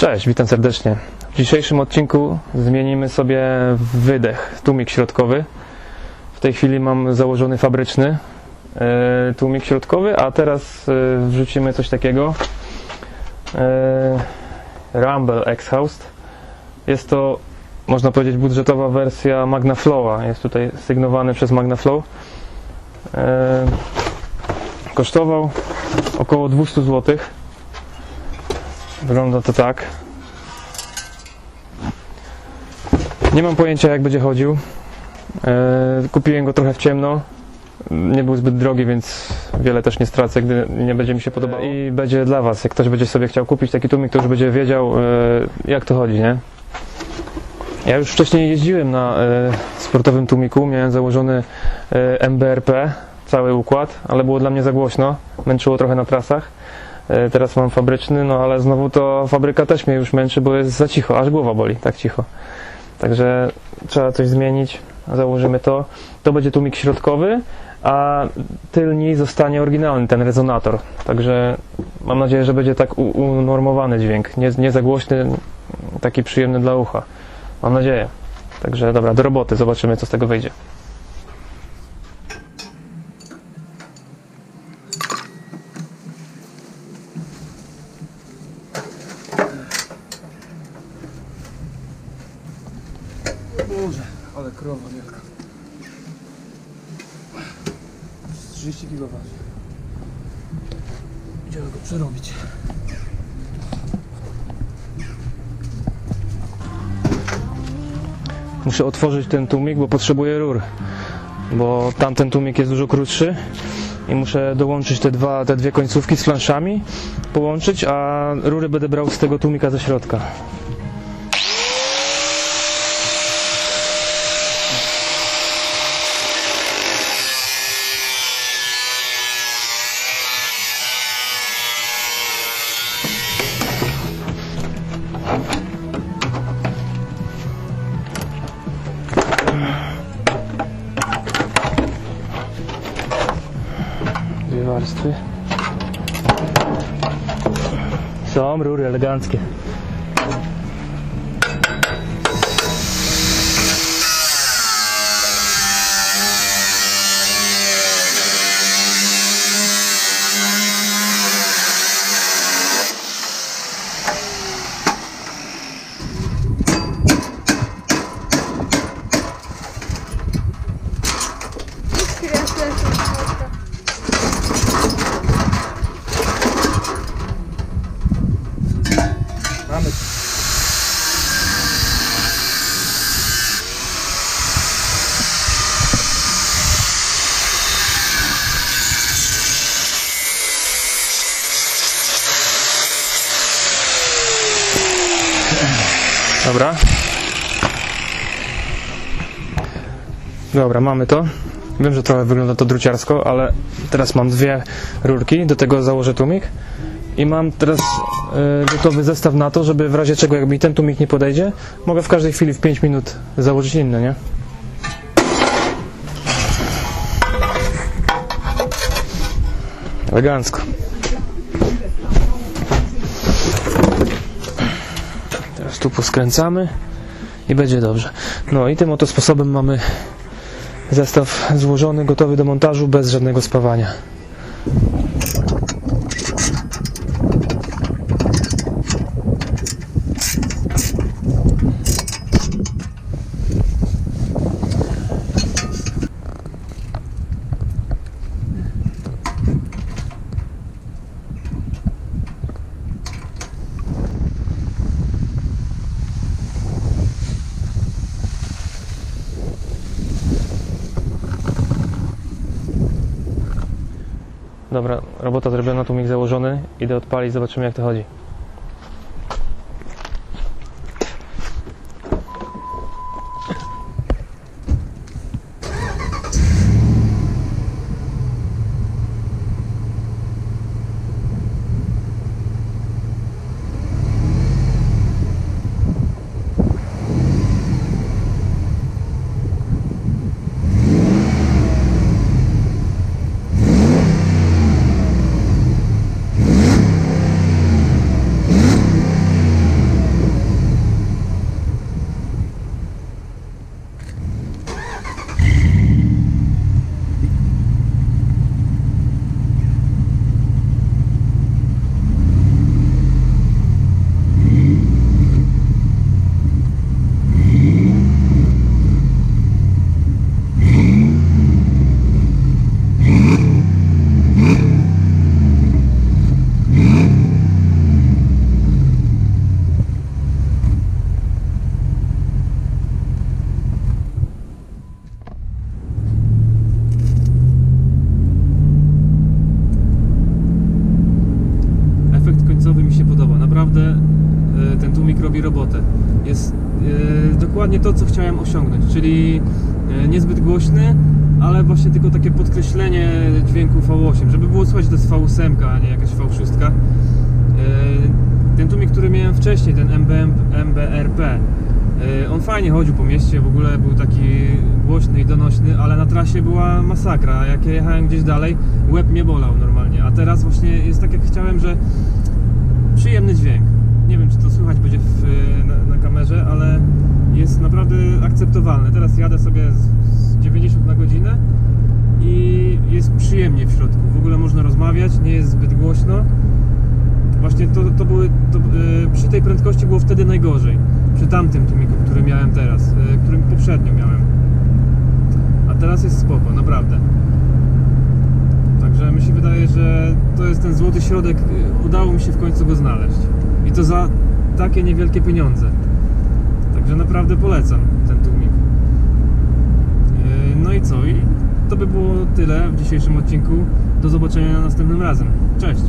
Cześć, witam serdecznie. W dzisiejszym odcinku zmienimy sobie wydech, tłumik środkowy. W tej chwili mam założony fabryczny e, tłumik środkowy, a teraz e, wrzucimy coś takiego. E, Rumble Exhaust. Jest to, można powiedzieć, budżetowa wersja Magnaflowa. Jest tutaj sygnowany przez Magnaflow. Kosztował około 200 zł. Wygląda to tak. Nie mam pojęcia jak będzie chodził. E, kupiłem go trochę w ciemno. Nie był zbyt drogi, więc wiele też nie stracę, gdy nie będzie mi się podobało. I będzie dla Was, jak ktoś będzie sobie chciał kupić taki tłumik, to już będzie wiedział e, jak to chodzi, nie? Ja już wcześniej jeździłem na e, sportowym tłumiku, miałem założony e, MBRP, cały układ, ale było dla mnie za głośno, męczyło trochę na trasach. E, Teraz mam fabryczny, no ale znowu to fabryka też mnie już męczy, bo jest za cicho, aż głowa boli, tak cicho. Także trzeba coś zmienić, założymy to. To będzie tłumik środkowy, a tylni zostanie oryginalny, ten rezonator. Także mam nadzieję, że będzie tak unormowany dźwięk, nie, nie za głośny, taki przyjemny dla ucha. Mam nadzieję. Także dobra, do roboty, zobaczymy co z tego wyjdzie. Boże, ale krowa wielka. 30 kg waży. Idziemy go przerobić. Muszę otworzyć ten tłumik, bo potrzebuję rur. Bo tamten tłumik jest dużo krótszy i muszę dołączyć te, dwa, te dwie końcówki z flanszami, połączyć, a rury będę brał z tego tłumika ze środka. Warstwy. Są rury eleganckie. Dobra. Dobra, mamy to. Wiem, że trochę wygląda to druciarsko, ale teraz mam dwie rurki, do tego założę tłumik i mam teraz e, gotowy zestaw na to, żeby w razie czego, jak mi ten tłumik nie podejdzie, mogę w każdej chwili w 5 minut założyć inny, nie? Elegancko. Tu poskręcamy i będzie dobrze. No i tym oto sposobem mamy zestaw złożony, gotowy do montażu bez żadnego spawania. Dobra, robota zrobiona, tłumik założony. Idę odpalić, zobaczymy jak to chodzi. Dokładnie to, co chciałem osiągnąć, czyli e, niezbyt głośny, ale właśnie tylko takie podkreślenie dźwięku V8, żeby było słychać, to jest V8, a nie jakaś V6. E, Ten tłumik, który miałem wcześniej, ten MBM, MBRP, e, on fajnie chodził po mieście, w ogóle był taki głośny i donośny, ale na trasie była masakra. Jak ja jechałem gdzieś dalej, łeb mnie bolał normalnie, a teraz właśnie jest tak jak chciałem, że przyjemny dźwięk. Nie wiem, czy to słychać będzie w, na, na kamerze, ale jest naprawdę akceptowalny. Teraz jadę sobie z, z 90 na godzinę i jest przyjemnie w środku. W ogóle można rozmawiać, nie jest zbyt głośno. Właśnie to, to były, to, y, przy tej prędkości było wtedy najgorzej. Przy tamtym tłumiku, który miałem teraz, y, którym poprzednio miałem. A teraz jest spoko, naprawdę. Także mi się wydaje, że to jest ten złoty środek. y, Udało mi się w końcu go znaleźć. I to za takie niewielkie pieniądze. Także naprawdę polecam ten tłumik. Yy, No i co? I to by było tyle w dzisiejszym odcinku. Do zobaczenia następnym razem. Cześć!